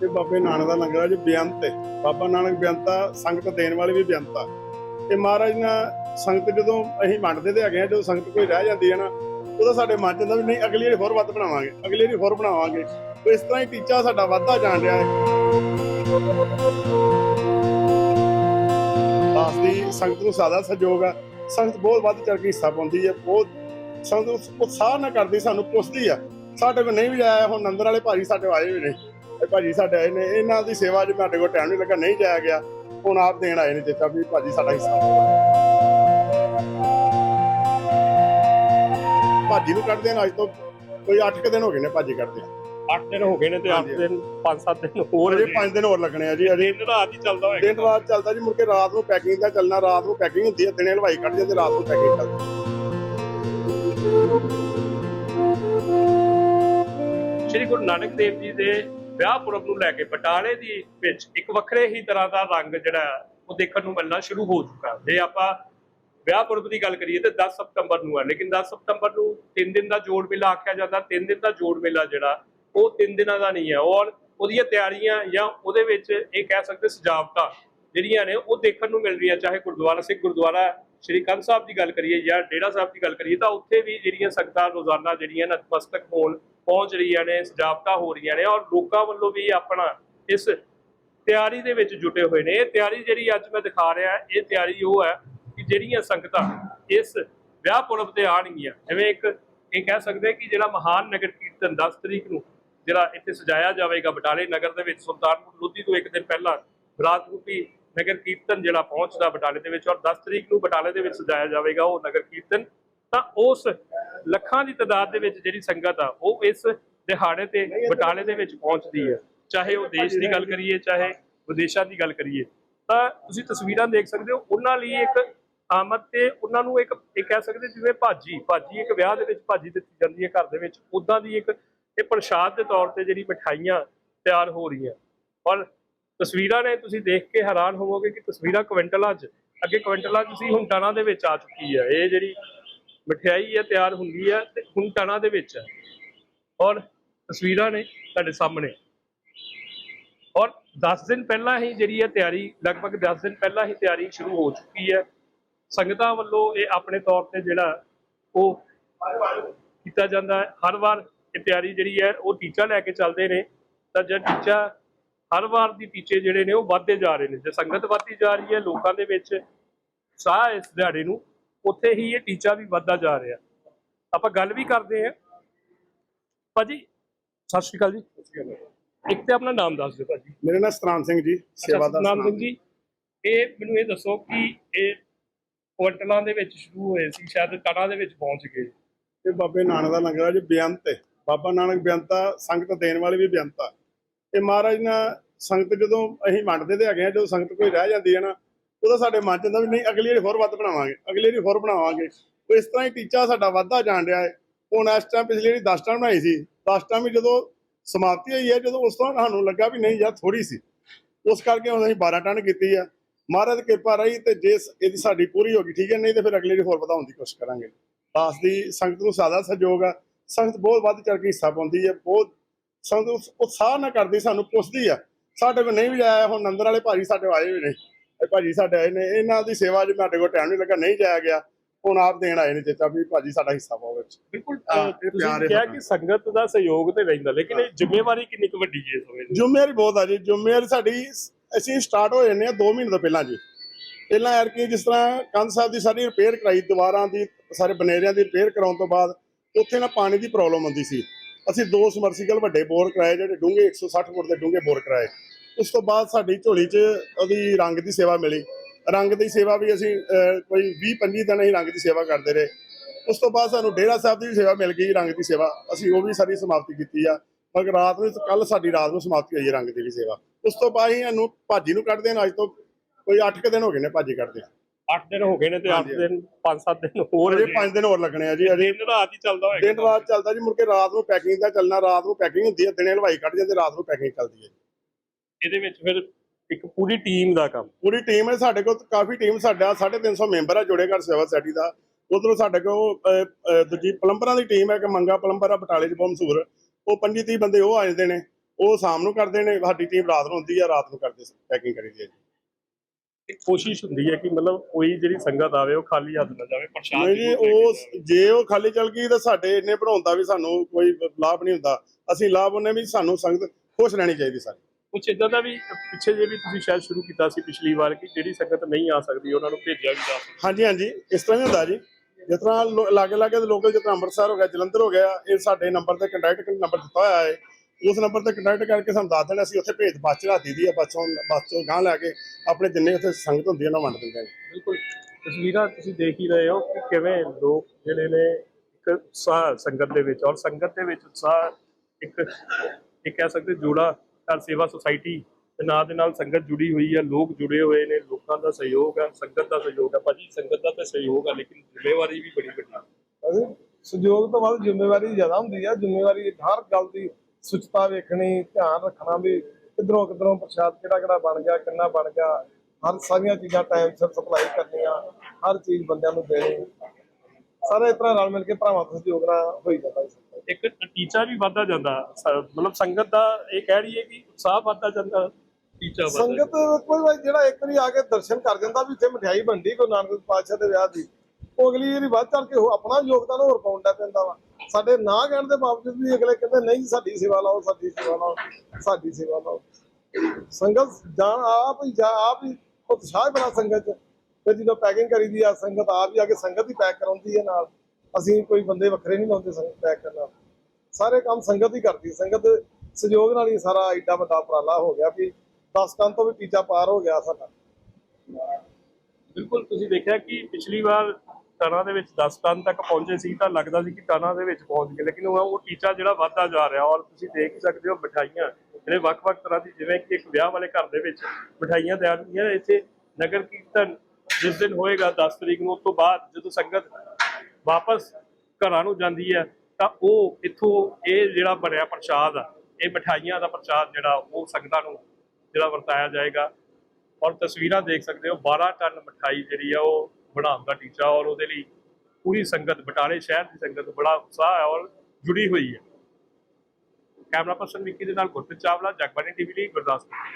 ਇਹ ਬਾਬੇ ਨਾਨਕ ਦਾ ਲੰਗਰ ਆ ਜੀ ਬੇਅੰਤ ਹੈ। ਬਾਬਾ ਨਾਨਕ ਬੇਅੰਤਾ ਸੰਗਤ ਦੇਣ ਵਾਲੇ ਵੀ ਬੇਅੰਤਾ ਤੇ ਮਹਾਰਾਜ ਨਾ ਸੰਗਤ ਜਦੋਂ ਅਸੀਂ ਵੰਡਦੇ ਤੇ ਹੈਗੇ ਆ, ਜਦੋਂ ਸੰਗਤ ਕੋਈ ਰਹਿ ਜਾਂਦੀ ਹੈ ਨਾ, ਉਹਦਾ ਸਾਡੇ ਮਨ ਚ ਹੁੰਦਾ ਵੀ ਨਹੀਂ, ਅਗਲੀ ਵਾਰੀ ਹੋਰ ਵੱਧ ਬਣਾਵਾਂਗੇ, ਅਗਲੀ ਵਾਰੀ ਹੋਰ ਬਣਾਵਾਂਗੇ। ਤੇ ਇਸ ਤਰ੍ਹਾਂ ਹੀ ਟੀਚਾ ਸਾਡਾ ਵੱਧਦਾ ਜਾਣ ਰਿਹਾ ਹੈ। ਦਾਸ ਦੀ ਸੰਗਤ ਨੂੰ ਸਾਦਾ ਸਹਿਯੋਗ ਆ। ਸੰਗਤ ਬਹੁਤ ਵੱਧ ਚੜ ਕੇ ਹਿੱਸਾ ਪਾਉਂਦੀ ਹੈ ਬਹੁਤ ਸੰਗਤ ਉਤਸ਼ਾਹ ਨਾਲ ਕਰਦੀ, ਸਾਨੂੰ ਪੁੱਛਦੀ ਆ। ਸਾਡੇ ਕੋਲ ਨਹੀਂ ਵੀ ਆਇਆ, ਹੁਣ ਨੰਦਰ ਵਾਲੇ ਭਾਜੀ ਸਾਡੇ ਆਏ ਵੀ ਨੇ ਇਹ ਭਾਜੀ ਸਾਡੇ ਆਏ ਨੇ ਇਹਨਾਂ ਦੀ ਸੇਵਾ 'ਚ ਸਾਡੇ ਕੋਲ ਟਾਈਮ ਨਹੀਂ ਲੱਗਾ ਨਹੀਂ ਜਾਇਆ ਗਿਆ। ਹੁਣ ਆਪ ਦੇਣ ਆਏ ਨੇ ਚੇਤਾ ਵੀ ਭਾਜੀ ਸਾਡਾ ਹਿੱਸਾ। ਭਾਜੀ ਨੂੰ ਕੱਢਦੇ ਨੇ ਅੱਜ ਤੋਂ ਕੋਈ 8 ਦਿਨ ਹੋ ਗਏ ਨੇ ਭਾਜੀ ਕੱਢਦੇ 8 ਦਿਨ ਹੋ ਗਏ ਨੇ ਤੇ 8 ਹਾਂਜੀ। ਦਿਨ 5-7 ਦਿਨ ਹੋਰ ਅਜੇ 5 ਦਿਨ ਹੋਰ ਲੱਗਣੇ ਆ ਜੀ ਅਜੇ। ਦਿਨ ਰਾਤ ਹੀ ਚੱਲਦਾ ਹੋਏਗਾ। ਦਿਨ ਰਾਤ ਚੱਲਦਾ ਜੀ ਮੁੜ ਕੇ ਰਾਤ ਨੂੰ ਪੈਕਿੰਗ ਦਾ ਚੱਲਣਾ ਰਾਤ ਨੂੰ ਪੈਕਿੰਗ ਹੁੰਦੀ ਹੈ ਦਿਨੇ ਹਲਵਾਈ ਕੱਢ ਜਾਂਦੇ ਰਾਤ ਨੂੰ ਪੈਕਿੰਗ ਚੱਲਦੀ। ਸ਼੍ਰੀ ਗੁਰੂ ਨਾਨਕ ਦੇਵ ਜੀ ਦੇ ਵਿਆਹ ਪੁਰਬ ਨੂੰ ਲੈ ਕੇ ਬਟਾਲੇ ਦੀ ਵਿੱਚ ਇੱਕ ਵੱਖਰੇ ਹੀ ਤਰ੍ਹਾਂ ਦਾ ਰੰਗ ਜਿਹੜਾ ਉਹ ਦੇਖਣ ਨੂੰ ਮਿਲਣਾ ਸ਼ੁਰੂ ਹੋ ਚੁੱਕਾ ਜੇ ਆਪਾਂ ਵਿਆਹ ਪੁਰਬ ਦੀ ਗੱਲ ਕਰੀਏ ਤੇ 10 ਸਤੰਬਰ ਨੂੰ ਹੈ, ਲੇਕਿਨ 10 ਸਤੰਬਰ ਨੂੰ 3 ਦਿਨ ਦਾ ਜੋੜ ਮੇਲਾ ਆਖਿਆ ਜਾਂਦਾ। 3 ਦਿਨ ਦਾ ਜੋੜ ਮੇਲਾ ਜਿਹੜਾ, ਉਹ 3 ਦਿਨਾਂ ਦਾ ਨਹੀਂ ਹੈ। ਔਰ ਉਹਦੀਆਂ ਤਿਆਰੀਆਂ ਜਾਂ ਉਹਦੇ ਵਿੱਚ ਇਹ ਕਹਿ ਸਕਦੇ ਸਜਾਵਟਾਂ ਜਿਹੜੀਆਂ ਨੇ, ਉਹ ਦੇਖਣ ਨੂੰ ਮਿਲ ਰਹੀਆਂ, ਚਾਹੇ ਗੁਰਦੁਆਰਾ, ਸਿੱਖ ਗੁਰਦੁਆਰਾ ਸ਼੍ਰੀ ਕੰਧ ਸਾਹਿਬ ਦੀ ਗੱਲ ਕਰੀਏ ਜਾਂ ਡੇਰਾ ਸਾਹਿਬ ਦੀ ਗੱਲ ਕਰੀਏ ਤਾਂ ਉੱਥੇ ਵੀ ਜਿਹੜੀਆਂ ਸੰਗਤਾਂ, ਰੋਜ਼ਾਨਾ ਜਿਹੜੀਆਂ ਨਤਮਸਤਕ ਹੋਣ ਪਹੁੰਚ ਰਹੀਆਂ ਨੇ, ਸਜਾਵਟਾਂ ਹੋ ਰਹੀਆਂ ਨੇ ਔਰ ਲੋਕਾਂ ਵੱਲੋਂ ਵੀ ਆਪਣਾ ਇਸ ਤਿਆਰੀ ਦੇ ਵਿੱਚ ਜੁਟੇ ਹੋਏ ਨੇ। ਇਹ ਤਿਆਰੀ ਜਿਹੜੀ ਅੱਜ ਮੈਂ ਦਿਖਾ ਰਿਹਾ, ਇਹ ਤਿਆਰੀ ਉਹ ਹੈ ਕਿ ਜਿਹੜੀਆਂ ਸੰਗਤਾਂ ਇਸ ਵਿਆਹ ਪੁਰਬ ਤੇ ਆਣਗੀਆਂ ਜਿਵੇਂ ਇੱਕ ਇਹ ਕਹਿ ਸਕਦੇ ਕਿ ਜਿਹੜਾ ਮਹਾਨ ਨਗਰ ਕੀਰਤਨ 10 ਤਰੀਕ ਨੂੰ ਜਿਹੜਾ ਇੱਥੇ ਸਜਾਇਆ ਜਾਵੇਗਾ ਬਟਾਲੇ ਨਗਰ ਦੇ ਵਿੱਚ, ਸੁਲਤਾਨਪੁਰ ਲੋਧੀ ਤੋਂ ਇੱਕ ਦਿਨ ਪਹਿਲਾਂ ਬਰਾਤ ਰੂਪੀ ਨਗਰ ਕੀਰਤਨ ਜਿਹੜਾ ਪਹੁੰਚਦਾ ਬਟਾਲੇ ਦੇ ਵਿੱਚ ਔਰ 10 ਤਰੀਕ ਨੂੰ ਬਟਾਲੇ ਦੇ ਵਿੱਚ ਸਜਾਇਆ ਜਾਵੇਗਾ ਉਹ ਨਗਰ ਕੀਰਤਨ, ਤਾਂ ਉਸ ਲੱਖਾਂ ਦੀ ਤਾਦਾਦ ਦੇ ਵਿੱਚ ਜਿਹੜੀ ਸੰਗਤ ਆ, ਉਹ ਇਸ ਦਿਹਾੜੇ ਤੇ ਬਟਾਲੇ ਦੇ ਵਿੱਚ ਪਹੁੰਚਦੀ ਹੈ। ਚਾਹੇ ਉਹ ਦੇਸ਼ ਦੀ ਗੱਲ ਕਰੀਏ, ਚਾਹੇ ਵਿਦੇਸ਼ਾਂ ਦੀ ਗੱਲ ਕਰੀਏ। ਤਾਂ ਤੁਸੀਂ ਤਸਵੀਰਾਂ ਦੇਖ ਸਕਦੇ ਹੋ, ਉਹਨਾਂ ਲਈ ਇੱਕ ਆਮਦ ਤੇ ਉਹਨਾਂ ਨੂੰ ਇੱਕ, ਇਹ ਕਹਿ ਸਕਦੇ ਜਿਵੇਂ ਭਾਜੀ ਭਾਜੀ ਇੱਕ ਵਿਆਹ ਦੇ ਵਿੱਚ ਭਾਜੀ ਦਿੱਤੀ ਜਾਂਦੀ ਹੈ ਘਰ ਦੇ ਵਿੱਚ। ਉਦਾਂ ਦੀ ਇੱਕ ਇਹ ਪ੍ਰਸ਼ਾਦ ਦੇ ਤੌਰ ਤੇ ਜਿਹੜੀ ਮਠਾਈਆਂ ਤਿਆਰ ਹੋ ਰਹੀਆਂ। ਔਰ ਤਸਵੀਰਾਂ ਨੇ ਤੁਸੀਂ ਦੇਖ ਕੇ ਹੈਰਾਨ ਹੋਵੋਗੇ ਕਿ ਤਸਵੀਰਾਂ ਕੁਇੰਟਲਾਂ 'ਚ, ਅੱਗੇ ਕੁਇੰਟਲਾਂ 'ਚ ਸੀ, ਹੁਣ ਟਨਾਂ ਦੇ ਵਿੱਚ ਆ ਚੁੱਕੀ ਹੈ। ਇਹ ਜਿਹੜੀ ਮਠਿਆਈ ਹੈ, ਤਿਆਰ ਹੁੰਦੀ ਹੈ ਤੇ ਹੁਣ ਟਨਾਂ ਦੇ ਵਿੱਚ ਹੈ। ਔਰ ਤਸਵੀਰਾਂ ਨੇ ਤੁਹਾਡੇ ਸਾਹਮਣੇ। ਔਰ 10 ਦਿਨ ਪਹਿਲਾਂ ਹੀ ਜਿਹੜੀ ਹੈ ਤਿਆਰੀ, ਲਗਭਗ 10 ਦਿਨ ਪਹਿਲਾਂ ਹੀ ਤਿਆਰੀ ਸ਼ੁਰੂ ਹੋ ਚੁੱਕੀ ਹੈ। ਸੰਗਤਾਂ ਵੱਲੋਂ ਇਹ ਆਪਣੇ ਤੌਰ ਤੇ ਜਿਹੜਾ ਉਹ ਕੀਤਾ ਜਾਂਦਾ ਹੈ। ਹਰ ਵਾਰ ਇਹ ਤਿਆਰੀ ਜਿਹੜੀ ਹੈ, ਉਹ ਟੀਚਾ ਲੈ ਕੇ ਚੱਲਦੇ ਨੇ। ਤਾਂ ਜੇ ਟੀਚਾ ਹਰ ਵਾਰ ਦੀ ਟੀਚੇ ਜਿਹੜੇ ਨੇ ਉਹ ਵੱਧਦੇ ਜਾ ਰਹੇ ਨੇ। ਜੇ ਸੰਗਤ ਵੱਧਦੀ ਜਾ ਰਹੀ ਹੈ ਲੋਕਾਂ ਦੇ ਵਿੱਚ ਸਾਹ ਇਸ ਦਿਹਾੜੇ ਨੂੰ ਉੱਥੇ ਹੀ ਇਹ ਟੀਚਾ ਵੀ ਵੱਧਦਾ ਜਾ ਰਿਹਾ। ਆਪਾਂ ਗੱਲ ਵੀ ਕਰਦੇ ਹਾਂ। ਭਾਜੀ ਸਤਿ ਸ਼੍ਰੀ ਅਕਾਲ ਜੀ। ਇੱਕ ਤੇ ਆਪਣਾ ਨਾਮ ਦੱਸ ਦਿਓ ਭਾਜੀ। ਮੇਰੇ ਨਾਲ ਸਤਨਾਮ ਸਿੰਘ ਜੀ ਨਾਮ ਸਿੰਘ ਸਤਨਾਮ ਜੀ। ਇਹ ਮੈਨੂੰ ਇਹ ਦੱਸੋ ਕਿ ਇਹ ਕੁਆਂਟਲਾਂ ਦੇ ਵਿੱਚ ਸ਼ੁਰੂ ਹੋਏ ਸੀ ਸ਼ਾਇਦ ਟਨਾਂ ਦੇ ਵਿੱਚ ਪਹੁੰਚ ਗਏ। ਇਹ ਬਾਬੇ ਨਾਨਕ ਦਾ ਲੰਗਰ ਆ ਜੀ ਬੇਅੰਤ ਹੈ। ਬਾਬਾ ਨਾਨਕ ਬੇਅੰਤਾ ਸੰਗਤ ਦੇਣ ਵਾਲੀ ਵੀ ਬੇਅੰਤਾ ਇਹ ਮਹਾਰਾਜ ਨਾ ਸੰਗਤ ਜਦੋਂ ਅਸੀਂ ਵੰਡਦੇ ਤੇ ਹੈਗੇ ਆ, ਜਦੋਂ ਸੰਗਤ ਕੋਈ ਰਹਿ ਜਾਂਦੀ ਹੈ ਨਾ, ਉਹਦਾ ਸਾਡੇ ਮਨ ਚ ਹੁੰਦਾ ਵੀ ਨਹੀਂ, ਅਗਲੀ ਵਾਰੀ ਹੋਰ ਵੱਧ ਬਣਾਵਾਂਗੇ, ਅਗਲੀ ਵਾਰੀ ਹੋਰ ਬਣਾਵਾਂਗੇ। ਉਹ ਇਸ ਤਰ੍ਹਾਂ ਹੀ ਟੀਚਾ ਸਾਡਾ ਵੱਧਦਾ ਜਾਣ ਰਿਹਾ ਹੈ। ਹੁਣ ਇਸ ਟਾਈਮ ਪਿਛਲੀ ਵਾਰੀ 10 ਟਾਈਮ ਬਣਾਈ ਸੀ। 10 ਟਾਈਮ ਵੀ ਜਦੋਂ ਸਮਾਪਤੀ ਹੋਈ ਹੈ, ਜਦੋਂ ਉਸ ਤੋਂ ਸਾਨੂੰ ਲੱਗਾ ਵੀ ਨਹੀਂ, ਯਾਰ ਥੋੜੀ ਸੀ। ਉਸ ਕਰਕੇ ਹੁਣ ਅਸੀਂ 12 ਟਨ ਕੀਤੀ ਆ। ਮਹਾਰਾਜ ਕਿਰਪਾ ਰਹੀ ਤੇ ਜੇ ਇਹਦੀ ਸਾਡੀ ਪੂਰੀ ਹੋ ਗਈ, ਠੀਕ ਹੈ? ਨਹੀਂ ਤੇ ਫਿਰ ਅਗਲੇ ਵਾਰੀ ਹੋਰ ਵਧਾਉਣ ਦੀ ਕੋਸ਼ਿਸ਼ ਕਰਾਂਗੇ। ਦਾਸ ਦੀ ਸੰਗਤ ਨੂੰ ਸਾਦਾ ਸਹਿਯੋਗ ਆ। ਸੰਗਤ ਬਹੁਤ ਵੱਧ ਚੜ ਕੇ ਹਿੱਸਾ ਪਾਉਂਦੀ ਹੈ, ਬਹੁਤ ਉਸ- ਉਤਸ਼ਾਹ ਨਾਲ ਕਰਦੀ ਸਾਨੂੰ ਪੁੱਛਦੀ ਆ। ਸਾਡੇ ਕੋਲ ਨਹੀਂ ਵੀ ਆਇਆ ਹੁਣ ਨੰਦਰ ਵਾਲੇ ਭਾਜੀ ਸਾਡੇ ਆਏ ਹੋਏ ਨੇ ਇਹ ਭਾਜੀ ਸਾਡੇ ਆਏ ਨੇ ਇਹਨਾਂ ਦੀ ਸੇਵਾ 'ਚ ਸਾਡੇ ਕੋਲ ਟਾਈਮ ਨਹੀਂ ਲੱਗਾ ਨਹੀਂ ਜਾਇਆ ਗਿਆ। ਹੁਣ ਆਪ ਦੇਣ ਆਏ ਨੇ ਚੇਤਾ ਵੀ ਭਾਜੀ ਸਾਡਾ ਹਿੱਸਾ ਪਾਓ ਵਿੱਚ। ਬਿਲਕੁਲ ਤੁਸੀਂ ਕਿਹਾ। ਕਿ ਸੰਗਤ ਦਾ ਸਹਿਯੋਗ ਤੇ ਰਹਿੰਦਾ ਲੇਕਿਨ ਇਹ ਜ਼ਿੰਮੇਵਾਰੀ ਕਿੰਨੀ ਕੁ ਵੱਡੀ ਹੈ ਸਮੇਂ ਦੀ? ਜ਼ਿੰਮੇਵਾਰੀ ਬਹੁਤ ਆ ਜੀ ਜ਼ਿੰਮੇਵਾਰੀ ਸਾਡੀ ਅਸੀਂ ਸਟਾਰਟ ਹੋ ਜਾਂਦੇ ਆ 2 ਮਹੀਨੇ ਤੋਂ ਪਹਿਲਾਂ ਜੀ। ਪਹਿਲਾਂ ਯਾਰ ਕੀ ਜਿਸ ਤਰ੍ਹਾਂ ਕੰਧ ਸਾਹਿਬ ਦੀ ਸਾਰੀ ਰਿਪੇਅਰ ਕਰਾਈ ਦੀਵਾਰਾਂ ਦੀ ਸਾਰੇ ਬਨੇਰਿਆਂ ਦੀ ਰਿਪੇਅਰ ਕਰਾਉਣ ਤੋਂ ਬਾਅਦ ਉੱਥੇ ਨਾ ਪਾਣੀ ਦੀ ਪ੍ਰੋਬਲਮ ਆਉਂਦੀ ਸੀ। ਅਸੀਂ ਦੋ ਸਮਰਸੀਕਲ ਵੱਡੇ ਬੋਰ ਕਰਾਏ, ਜਿਹੜੇ ਡੂੰਘੇ 160 ਫੁੱਟ ਦੇ ਡੂੰਘੇ ਬੋਰ ਕਰਾਏ। ਉਸ ਤੋਂ ਬਾਅਦ ਸਾਡੀ ਝੋਲੀ 'ਚ ਉਹਦੀ ਰੰਗ ਦੀ ਸੇਵਾ ਮਿਲੀ। ਰੰਗ ਦੀ ਸੇਵਾ ਵੀ ਅਸੀਂ ਕੋਈ 20 25 ਦਿਨ ਅਸੀਂ ਰੰਗ ਦੀ ਸੇਵਾ ਕਰਦੇ ਰਹੇ। ਉਸ ਤੋਂ ਬਾਅਦ ਸਾਨੂੰ ਡੇਰਾ ਸਾਹਿਬ ਦੀ ਵੀ ਸੇਵਾ ਮਿਲ ਗਈ ਰੰਗ ਦੀ ਸੇਵਾ। ਅਸੀਂ ਉਹ ਵੀ ਸਾਰੀ ਸਮਾਪਤੀ ਕੀਤੀ ਆ। ਮਗਰ ਰਾਤ ਨੂੰ ਕੱਲ ਸਾਡੀ ਰਾਤ ਨੂੰ ਸਮਾਪਤੀ ਹੋਈ ਹੈ ਰੰਗ ਦੀ ਵੀ ਸੇਵਾ। ਉਸ ਤੋਂ ਬਾਅਦ ਹੀ ਇਹਨੂੰ ਭਾਜੀ ਨੂੰ ਕੱਢਦੇ ਨੇ ਅੱਜ ਤੋਂ ਕੋਈ 8 ਦਿਨ ਹੋ ਗਏ ਨੇ ਭਾਜੀ ਕੱਢਦੇ 8 ਦਿਨ ਹੋ ਗਏ ਨੇ ਤੇ 8 ਹਾਂਜੀ। ਦਿਨ 5-7 ਦਿਨ ਹੋਰ ਅਜੇ ਨੇ। 5 ਦਿਨ ਹੋਰ ਲੱਗਣੇ ਆ ਜੀ ਅਜੇ। ਦਿਨ ਰਾਤ ਹੀ ਚੱਲਦਾ ਹੋਏਗਾ ਦਿਨ ਰਾਤ ਚੱਲਦਾ ਜੀ ਮੁੜ ਕੇ ਰਾਤ ਨੂੰ ਪੈਕਿੰਗ ਦਾ ਚੱਲਣਾ ਰਾਤ ਨੂੰ ਪੈਕਿੰਗ ਹੁੰਦੀ ਹੈ ਦਿਨੇ ਹਲਵਾਈ ਕੱਢ ਜਾਂਦੇ ਰਾਤ ਨੂੰ ਪੈਕਿੰਗ ਚੱਲਦੀ ਹੈ ਇਹਦੇ ਵਿੱਚ ਫਿਰ ਇੱਕ ਪੂਰੀ ਟੀਮ ਦਾ ਕੰਮ। ਪੂਰੀ ਟੀਮ ਹੈ ਸਾਡੇ ਕੋਲ ਕਾਫੀ ਟੀਮ ਸਾਡਾ 350 ਮੈਂਬਰ ਆ ਜੁੜੇ ਘਰ ਸੇਵਾ ਸੋਸਾਇਟੀ ਦਾ। ਉਧਰੋਂ ਸਾਡੇ ਕੋਲ ਦੂਜੀ ਪਲੰਬਰਾਂ ਦੀ ਟੀਮ ਹੈ ਕਿ ਮੰਗਾ ਪਲੰਬਰ ਆ ਬਟਾਲੇ 'ਚ ਬਹੁਤ ਮਸ਼ਹੂਰ। ਉਹ 25 30 ਬੰਦੇ ਉਹ ਆ ਜਾਂਦੇ ਨੇ ਉਹ ਸ਼ਾਮ ਨੂੰ ਕਰਦੇ ਨੇ ਸਾਡੀ ਟੀਮ ਰਾਤ ਨੂੰ ਹੁੰਦੀ ਆ ਰਾਤ ਨੂੰ ਕਰਦੇ ਪੈਕਿੰਗ ਕਰੀਦੀ ਹੈ ਜੀ। ਕੋਸ਼ਿਸ਼ ਹੁੰਦੀ ਹੈ ਕਿ ਮਤਲਬ ਕੋਈ ਜਿਹੜੀ ਸੰਗਤ ਆਵੇ ਉਹ ਖਾਲੀ ਹੱਥ ਨਾ ਜਾਵੇ ਪ੍ਰਸ਼ਾਦ ਨਹੀਂ ਉਹ ਜੇ ਉਹ ਖਾਲੀ ਚਲ ਗਈ ਤਾਂ ਸਾਡੇ ਇੰਨੇ ਬਣਾਉਂਦਾ ਵੀ ਸਾਨੂੰ ਕੋਈ ਲਾਭ ਨਹੀਂ ਹੁੰਦਾ। ਅਸੀਂ ਲਾਭ ਉਹਨੇ ਵੀ ਸਾਨੂੰ ਸੰਗਤ ਖੁਸ਼ ਰਹਿਣੀ ਚਾਹੀਦੀ ਸਾਡੀ ਕੁਛ ਇਦਾਂ ਦਾ ਵੀ ਪਿੱਛੇ ਜੇ ਵੀ ਤੁਸੀਂ ਸ਼ਾਇਦ ਸ਼ੁਰੂ ਕੀਤਾ ਸੀ ਪਿਛਲੀ ਵਾਰ ਕਿ ਜਿਹੜੀ ਸੰਗਤ ਨਹੀਂ ਆ ਸਕਦੀ ਉਹਨਾਂ ਨੂੰ ਭੇਜਿਆ ਵੀ ਜਾ ਸਕਦਾ। ਹਾਂਜੀ ਹਾਂਜੀ ਇਸ ਤਰ੍ਹਾਂ ਹੀ ਹੁੰਦਾ ਜੀ। ਜਿਸ ਤਰ੍ਹਾਂ ਲਾਗੇ ਲਾਗੇ ਦੇ ਲੋਕਲ ਜਿਸ ਤਰ੍ਹਾਂ ਅੰਮ੍ਰਿਤਸਰ ਹੋ ਗਿਆ ਜਲੰਧਰ ਹੋ ਗਿਆ ਇਹ ਸਾਡੇ ਨੰਬਰ ਤੇ ਕੰਟੈਕਟ ਨੰਬਰ ਦਿੱਤਾ ਹੋਇਆ ਹੈ। ਉਸ ਨੰਬਰ ਤੇ ਕੰਟੈਕਟ ਕਰਕੇ ਸਾਨੂੰ ਦੱਸ ਦੇਣਾ ਅਸੀਂ ਉੱਥੇ ਭੇਜ ਬੱਸ ਚੜਾ ਦੀ ਆ ਬੱਸੋਂ ਬੱਸ ਗਾਂ ਲੈ ਕੇ ਆਪਣੇ ਜਿੰਨੇ ਉੱਥੇ ਸੰਗਤ ਹੁੰਦੀ ਹੈ ਉਹਨਾਂ ਵੰਡ ਦਿੰਦੇ ਨੇ। ਬਿਲਕੁਲ। ਤਸਵੀਰਾਂ ਤੁਸੀਂ ਦੇਖ ਹੀ ਰਹੇ ਹੋ ਕਿ ਕਿਵੇਂ ਲੋਕ ਜਿਹੜੇ ਨੇ ਇੱਕ ਉਤਸ਼ਾਹ ਸੰਗਤ ਦੇ ਵਿੱਚ ਔਰ ਸੰਗਤ ਦੇ ਵਿੱਚ ਉਤਸ਼ਾਹ ਇੱਕ ਇਹ ਕਹਿ ਸਕਦੇ ਜੋੜਾ ਘਰ ਸੇਵਾ ਸੁਸਾਇਟੀ ਦੇ ਨਾਲ ਦੇ ਨਾਲ ਸੰਗਤ ਜੁੜੀ ਹੋਈ ਹੈ ਲੋਕ ਜੁੜੇ ਹੋਏ ਨੇ ਲੋਕਾਂ ਦਾ ਸਹਿਯੋਗ ਹੈ ਸੰਗਤ ਦਾ ਸਹਿਯੋਗ ਹੈ ਭਾਜੀ ਸੰਗਤ ਦਾ ਤਾਂ ਸਹਿਯੋਗ ਹੈ ਲੇਕਿਨ ਜ਼ਿੰਮੇਵਾਰੀ ਵੀ ਬੜੀ ਵੱਡੀ ਹੈ ਸਹਿਯੋਗ ਤੋਂ ਵੱਧ ਜ਼ਿੰਮੇਵਾਰੀ ਜ਼ਿਆਦਾ ਹੁੰਦੀ ਆ ਜ਼ਿੰਮੇਵਾਰੀ ਹਰ ਗੱਲ ਦੀ ਸੁਚਤਾ ਵੇਖਣੀ ਧਿਆਨ ਰੱਖਣਾ ਵੀ ਕਿਧਰੋਂ ਕਿਧਰੋਂ ਪ੍ਰਸ਼ਾਦ ਕਿਹੜਾ ਕਿਹੜਾ ਬਣ ਗਿਆ ਕਿੰਨਾ ਬਣ ਗਿਆ। ਹਰ ਸਾਰੀਆਂ ਚੀਜ਼ਾਂ ਟਾਈਮ ਸਿਰ ਸਪਲਾਈ ਕਰਨੀਆਂ ਹਰ ਚੀਜ਼ ਬੰਦਿਆਂ ਨੂੰ ਦੇਣੀ। ਸਾਰੇ ਤਰ੍ਹਾਂ ਰਲ ਮਿਲ ਕੇ ਭਰਾਵਾਂ ਤੋਂ ਸਹਿਯੋਗ ਨਾਲ ਹੋਈ ਜਾਂਦਾ ਇੱਕ ਟੀਚਾ ਵੀ ਵੱਧਦਾ ਜਾਂਦਾ ਮਤਲਬ ਸੰਗਤ ਦਾ ਇਹ ਕਹਿ ਰਹੀ ਹੈ ਕਿ ਉਤਸ਼ਾਹ ਵੱਧਦਾ ਜਾਂਦਾ ਟੀਚਾ ਵੱਧਦਾ ਸੰਗਤ ਕੋਈ ਵਾਰੀ ਜਿਹੜਾ ਇੱਕ ਵਾਰੀ ਆ ਕੇ ਦਰਸ਼ਨ ਕਰ ਜਾਂਦਾ ਵੀ ਇੱਥੇ ਮਠਿਆਈ ਬਣਦੀ ਗੁਰੂ ਨਾਨਕ ਪਾਤਸ਼ਾਹ ਦੇ ਵਿਆਹ ਦੀ ਉਹ ਅਗਲੀ ਵਾਰੀ ਵੱਧ ਚੜ ਕੇ ਉਹ ਆਪਣਾ ਯੋਗਦਾਨ ਹੋਰ ਪਾਉਣ ਦਾ ਪੈਂਦਾ ਵਾ। ਸਾਡੇ ਨਾ ਕਹਿਣ ਦੇ ਬਾਵਜੂਦ ਵੀ ਅਗਲੇ ਕਹਿੰਦੇ, ਨਹੀਂ ਸਾਡੀ ਸੇਵਾ ਲਾਓ, ਸਾਡੀ ਸੇਵਾ ਲਾਓ, ਸਾਡੀ ਸੇਵਾ ਲਾਓ। ਸੰਗਤ ਜਾਣ, ਆਪ ਹੀ ਜਾ, ਆਪ ਹੀ ਉਤਸ਼ਾਹ ਬਣਾ ਸੰਗਤ ਚ। ਤੇ ਜਦੋਂ ਪੈਕਿੰਗ ਕਰੀਦੀ ਆ, ਸੰਗਤ ਆਪ ਹੀ ਆ ਕੇ ਸੰਗਤ ਹੀ ਪੈਕ ਕਰਾਉਂਦੀ ਹੈ ਨਾਲ। ਅਸੀਂ ਕੋਈ ਬੰਦੇ ਵੱਖਰੇ ਨਹੀਂ ਲਾਉਂਦੇ ਸੰਗਤ ਪੈਕ ਕਰਨ ਨਾਲ। ਸਾਰੇ ਕੰਮ ਸੰਗਤ ਹੀ ਕਰਦੀ। ਸੰਗਤ ਸਹਿਯੋਗ ਨਾਲ ਹੀ ਸਾਰਾ ਏਡਾ ਵੱਡਾ ਉਪਰਾਲਾ ਹੋ ਗਿਆ ਵੀ 10 ਟਨ ਤੋਂ ਵੀ ਟੀਚਾ ਪਾਰ ਹੋ ਗਿਆ ਸਾਡਾ। ਬਿਲਕੁਲ, ਤੁਸੀਂ ਦੇਖਿਆ ਕਿ ਪਿਛਲੀ ਵਾਰ ਟਨਾਂ ਦੇ ਵਿੱਚ 10 ਟਨ ਤੱਕ ਪਹੁੰਚੇ ਸੀ ਤਾਂ ਲੱਗਦਾ ਸੀ ਕਿ ਟਨਾਂ ਦੇ ਵਿੱਚ ਪਹੁੰਚ ਗਏ। ਲੇਕਿਨ ਉਹ ਟੀਚਾ ਜਿਹੜਾ ਵੱਧਦਾ ਜਾ ਰਿਹਾ ਔਰ ਤੁਸੀਂ ਦੇਖ ਸਕਦੇ ਹੋ ਮਠਾਈਆਂ, ਜਿਹੜੇ ਵੱਖ-ਵੱਖ ਤਰ੍ਹਾਂ ਦੀ ਜਿਵੇਂ ਕਿ ਇੱਕ ਵਿਆਹ ਵਾਲੇ ਘਰ ਦੇ ਵਿੱਚ ਮਠਾਈਆਂ ਤਿਆਰ ਹੁੰਦੀਆਂ ਇੱਥੇ ਨਗਰ ਕੀਰਤਨ ਜਿਸ ਦਿਨ ਹੋਏਗਾ 10 ਤਰੀਕ ਨੂੰ, ਉਸ ਤੋਂ ਬਾਅਦ ਜਦੋਂ ਸੰਗਤ ਵਾਪਸ ਘਰਾਂ ਨੂੰ ਜਾਂਦੀ ਹੈ, ਤਾਂ ਉਹ ਇੱਥੋਂ ਇਹ ਜਿਹੜਾ ਬਣਿਆ ਪ੍ਰਸ਼ਾਦ ਆ, ਇਹ ਮਠਾਈਆਂ ਦਾ ਪ੍ਰਸ਼ਾਦ ਜਿਹੜਾ ਉਹ ਸੰਗਤਾਂ ਨੂੰ ਜਿਹੜਾ ਵਰਤਾਇਆ ਜਾਏਗਾ। ਔਰ ਤਸਵੀਰਾਂ ਦੇਖ ਸਕਦੇ ਹੋ 12 ਟਨ ਮਠਾਈ ਜਿਹੜੀ ਆ ਉਹ ਬਣਾਉਣ ਦਾ ਟੀਚਾ ਔਰ ਉਹਦੇ ਲਈ ਪੂਰੀ ਸੰਗਤ, ਬਟਾਲੇ ਸ਼ਹਿਰ ਦੀ ਸੰਗਤ ਬੜਾ ਉਤਸ਼ਾਹ ਹੈ ਔਰ ਜੁੜੀ ਹੋਈ ਹੈ। ਕੈਮਰਾ ਪਰਸਨ ਵਿੱਕੀ ਦੇ ਨਾਲ ਗੁਰਪ੍ਰੀਤ ਚਾਵਲਾ, ਜਗਬਾਣੀ ਟੀਵੀ ਲਈ ਗੁਰਦਾਸਪੁਰ।